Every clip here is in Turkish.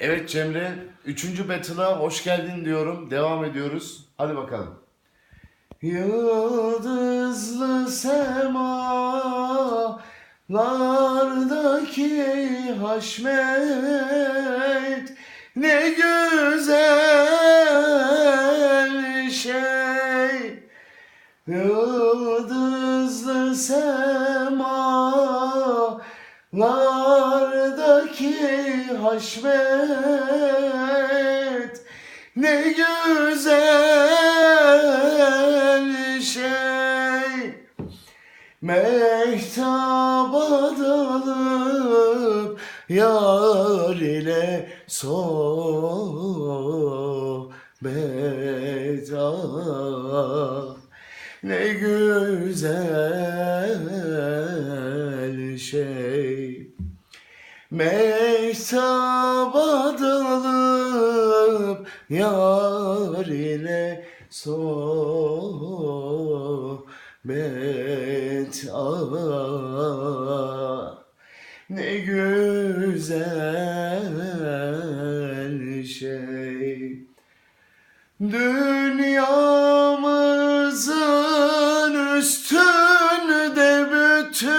Evet Cemre, üçüncü battle'a hoş geldin diyorum. Devam ediyoruz. Hadi bakalım. Yıldızlı semalardaki haşmet ne güzel şey. Yıldızlı semalardaki haşmet ne güzel şey. Mehtaba dalıp yar ile sohbet ah. Ne güzel Mehtaba dalıp yar ile sohbet ah Ne güzel şey. Dünyamızın üstünde bütün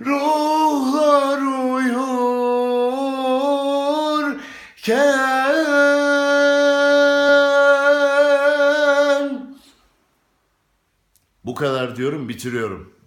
ruhlar uyurken Bu kadar diyorum bitiriyorum.